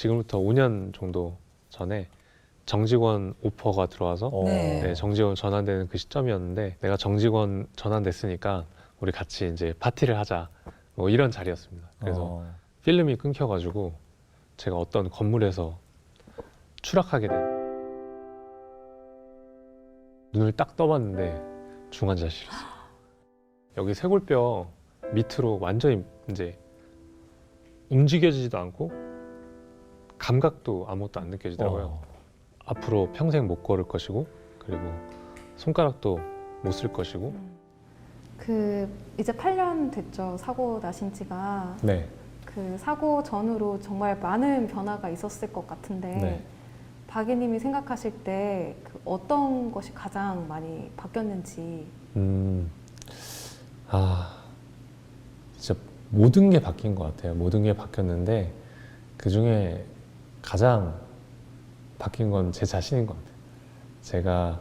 지금부터 5년 정도 전에 정직원 오퍼가 들어와서 어. 네. 네, 정직원 전환되는 그 시점이었는데 내가 정직원 전환됐으니까 우리 같이 이제 파티를 하자 뭐 이런 자리였습니다. 그래서 어. 필름이 끊겨가지고 제가 어떤 건물에서 추락하게 된 눈을 딱 떠봤는데 중환자실이었어요. 여기 쇄골뼈 밑으로 완전히 이제 움직여지지도 않고 감각도 아무것도 안 느껴지더라고요. 어. 앞으로 평생 못 걸을 것이고 그리고 손가락도 못 쓸 것이고 그 이제 8년 됐죠 사고 나신 지가 네. 그 사고 전후로 정말 많은 변화가 있었을 것 같은데 네. 박이님이 생각하실 때 그 어떤 것이 가장 많이 바뀌었는지 음. 아. 진짜 모든 게 바뀐 것 같아요. 모든 게 바뀌었는데 그 중에 가장 바뀐 건 제 자신인 것 같아요. 제가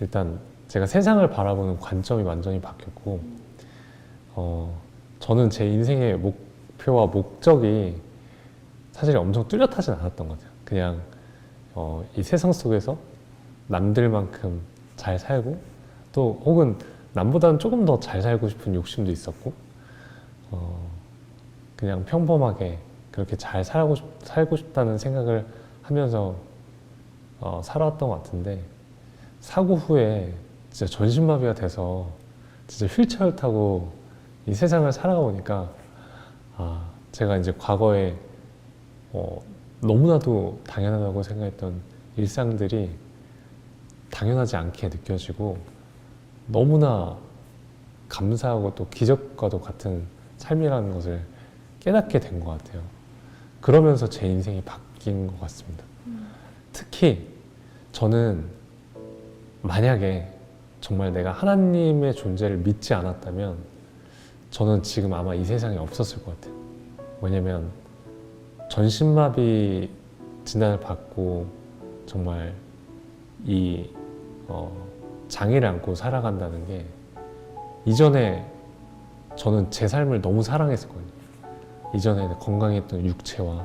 일단 제가 세상을 바라보는 관점이 완전히 바뀌었고, 어, 저는 제 인생의 목표와 목적이 사실 엄청 뚜렷하진 않았던 것 같아요. 그냥 어, 이 세상 속에서 남들만큼 잘 살고 또 혹은 남보다는 조금 더 잘 살고 싶은 욕심도 있었고 어, 그냥 평범하게 그렇게 잘 살고, 싶, 살고 싶다는 생각을 하면서 어, 살아왔던 것 같은데 사고 후에 진짜 전신마비가 돼서 진짜 휠체어를 타고 이 세상을 살아보니까 아, 제가 이제 과거에 어, 너무나도 당연하다고 생각했던 일상들이 당연하지 않게 느껴지고 너무나 감사하고 또 기적과도 같은 삶이라는 것을 깨닫게 된 것 같아요. 그러면서 제 인생이 바뀐 것 같습니다. 특히 저는 만약에 정말 내가 하나님의 존재를 믿지 않았다면 저는 지금 아마 이 세상에 없었을 것 같아요. 왜냐면 전신마비 진단을 받고 정말 이 어, 장애를 안고 살아간다는 게 이전에 저는 제 삶을 너무 사랑했었거든요. 이전에 건강했던 육체와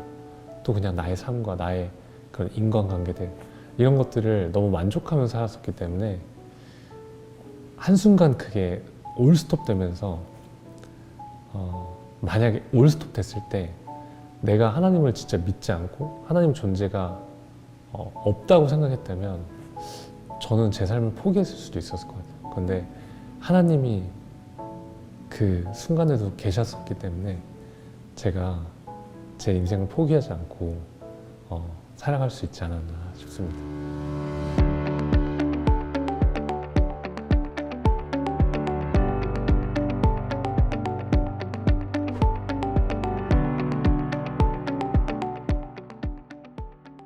또 그냥 나의 삶과 나의 그런 인간관계들 이런 것들을 너무 만족하면서 살았었기 때문에 한순간 그게 올스톱 되면서 어, 만약에 올스톱 됐을 때 내가 하나님을 진짜 믿지 않고 하나님 존재가 어, 없다고 생각했다면 저는 제 삶을 포기했을 수도 있었을 것 같아요. 그런데 하나님이 그 순간에도 계셨었기 때문에 제가 제 인생을 포기하지 않고 어, 살아갈 수 있지 않았나 싶습니다.